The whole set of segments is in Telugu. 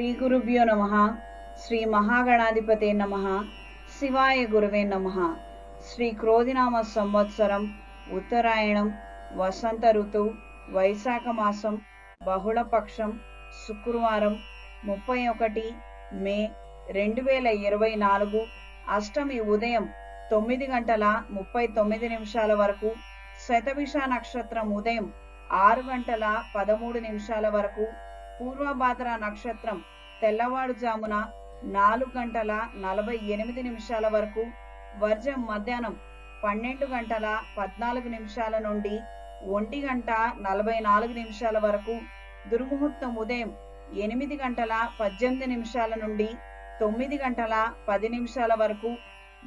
శ్రీ గురుభ్యో నమ. శ్రీ మహాగణాధిపతే నమ. శివాయ గురువే నమ. శ్రీ క్రోధినామ సంవత్సరం ఉత్తరాయణం వసంత ఋతువు వైశాఖ మాసం బహుళపక్షం శుక్రవారం ముప్పై ఒకటి మే రెండు వేల ఇరవై నాలుగు అష్టమి ఉదయం తొమ్మిది గంటల ముప్పై తొమ్మిది నిమిషాల వరకు శతభిష నక్షత్రం ఉదయం ఆరు గంటల పదమూడు నిమిషాల వరకు పూర్వభాద్ర నక్షత్రం తెల్లవారుజామున నాలుగు గంటల నలభై ఎనిమిది నిమిషాల వరకు వర్జం మధ్యాహ్నం పన్నెండు గంటల పద్నాలుగు నిమిషాల నుండి ఒంటి గంట నలభై నాలుగు నిమిషాల వరకు దుర్ముహూర్తం ఉదయం ఎనిమిది గంటల పద్దెనిమిది నిమిషాల నుండి తొమ్మిది గంటల పది నిమిషాల వరకు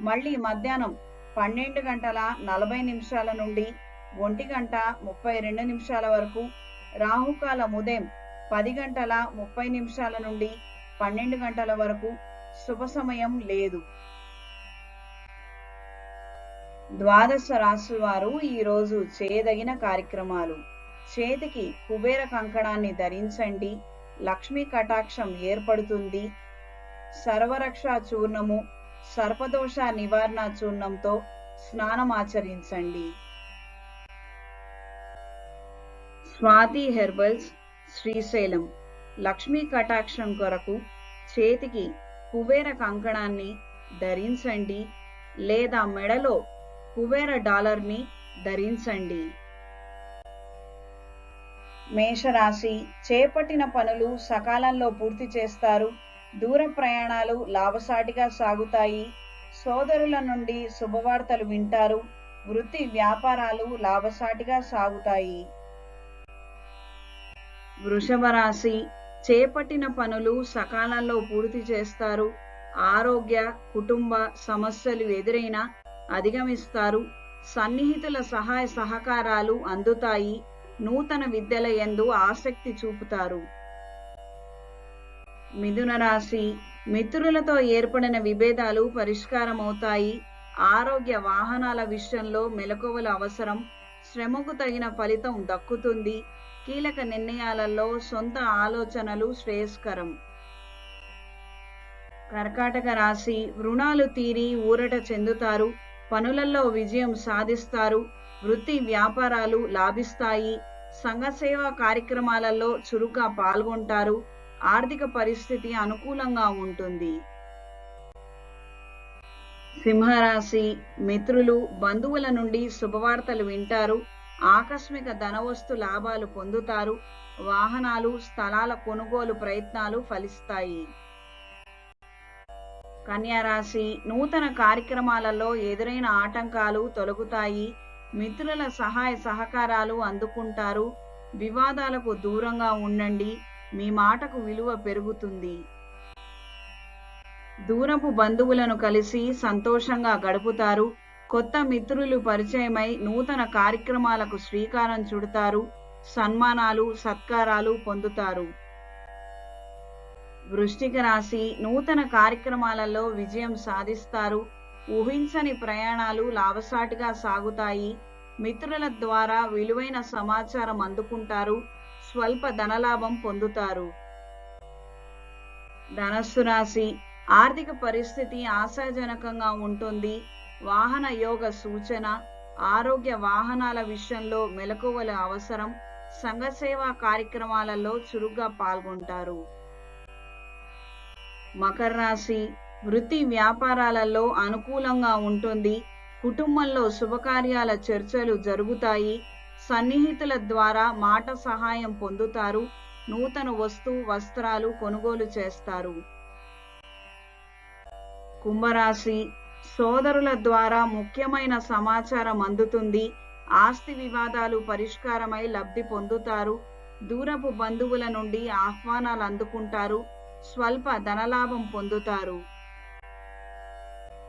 మళ్ళీ మధ్యాహ్నం పన్నెండు గంటల నలభై నిమిషాల నుండి ఒంటి గంట ముప్పై రెండు నిమిషాల వరకు రాహుకాలం ఉదయం పది గంటల ముప్పై నిమిషాల నుండి పన్నెండు గంటల వరకు శుభ సమయం లేదు. ద్వాదశ రాశుల వారు ఈ రోజు చేయదగిన కార్యక్రమాలు. చేతికి కుబేర కంకణాన్ని ధరించండి. లక్ష్మీ కటాక్షం ఏర్పడుతుంది. సర్వరక్ష చూర్ణము సర్పదోష నివారణ చూర్ణంతో స్నానం ఆచరించండి. స్వాతి హెర్బల్స్ శ్రీశైలం. లక్ష్మీ కటాక్షం కొరకు చేతికి కుబేర కంకణాన్ని ధరించండి లేదా మెడలో కుబేర డాలర్ని ధరించండి. మేషరాశి చేపట్టిన పనులు సకాలంలో పూర్తి చేస్తారు. దూర ప్రయాణాలు లాభసాటిగా సాగుతాయి. సోదరుల నుండి శుభవార్తలు వింటారు. వృత్తి వ్యాపారాలు లాభసాటిగా సాగుతాయి. వృషభ రాశి చేపట్టిన పనులు సకాలంలో పూర్తి చేస్తారు. ఆరోగ్య కుటుంబ సమస్యలు ఎదురైనా అధిగమిస్తారు. సన్నిహితుల సహాయ సహకారాలు అందుతాయి. నూతన విద్యల యందు ఆసక్తి చూపుతారు. మిథున రాశి మిత్రులతో ఏర్పడిన విభేదాలు పరిష్కారమవుతాయి. ఆరోగ్య వాహనాల విషయంలో మెలకువల అవసరం. శ్రమకు తగిన ఫలితం దక్కుతుంది. కీలక నిర్ణయాలలో సొంత ఆలోచనలు శ్రేయస్కరం. కర్కాటక రాశి రుణాలు తీరి ఊరట చెందుతారు పనులలో విజయం సాధిస్తారు వృత్తి వ్యాపారాలు లాభిస్తాయి సంఘసేవా కార్యక్రమాలలో చురుగ్గా పాల్గొంటారు ఆర్థిక పరిస్థితి అనుకూలంగా ఉంటుంది. సింహరాశి మిత్రులు బంధువుల నుండి శుభవార్తలు వింటారు ఆకస్మిక ధనవస్తు లాభాలు పొందుతారు. వాహనాలు స్థలాల కొనుగోలు ప్రయత్నాలు ఫలిస్తాయి. కన్యారాశి నూతన కార్యక్రమాలలో ఎదురైన ఆటంకాలు తొలగుతాయి. మిత్రుల సహాయ సహకారాలు అందుకుంటారు. వివాదాలకు దూరంగా ఉండండి. మీ మాటకు విలువ పెరుగుతుంది. దూరపు బంధువులను కలిసి సంతోషంగా గడుపుతారు. కొత్త మిత్రులు పరిచయమై నూతన కార్యక్రమాలకు శ్రీకారం చుడతారు సన్మానాలు సత్కారాలు పొందుతారు. వృష్టిక రాశి నూతన కార్యక్రమాలలో విజయం సాధిస్తారు. ఊహించని ప్రయాణాలు లాభసాటిగా సాగుతాయి. మిత్రుల ద్వారా విలువైన సమాచారం అందుకుంటారు. స్వల్ప ధనలాభం పొందుతారు. ధనస్సు రాశి ఆర్థిక పరిస్థితి ఆశాజనకంగా ఉంటుంది. వాహన యోగ సూచన ఆరోగ్య వాహనాల విషయంలో మెలకువల అవసరం సంఘ సేవా కార్యక్రమాలలో చురుగ్గా పాల్గొంటారు. మకర రాశి వృత్తి వ్యాపారాలలో అనుకూలంగా ఉంటుంది. కుటుంబంలో శుభకార్యాల చర్చలు జరుగుతాయి. సన్నిహితుల ద్వారా మాట సహాయం పొందుతారు. నూతన వస్తు వస్త్రాలు కొనుగోలు చేస్తారు. కుంభరాశి సోదరుల ద్వారా ముఖ్యమైన సమాచారం అందుతుంది. ఆస్తి వివాదాలు పరిష్కారమై లబ్ధి పొందుతారు. దూరపు బంధువుల నుండి ఆహ్వానాలు అందుకుంటారు. స్వల్ప ధనలాభం పొందుతారు.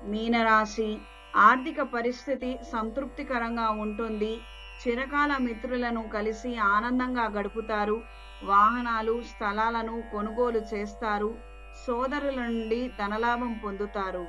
మీనరాశి. ఆర్థిక పరిస్థితి సంతృప్తికరంగా ఉంటుంది. చిరకాల మిత్రులను కలిసి ఆనందంగా గడుపుతారు. వాహనాలు స్థలాలను కొనుగోలు చేస్తారు. సోదరుల నుండి ధనలాభం పొందుతారు.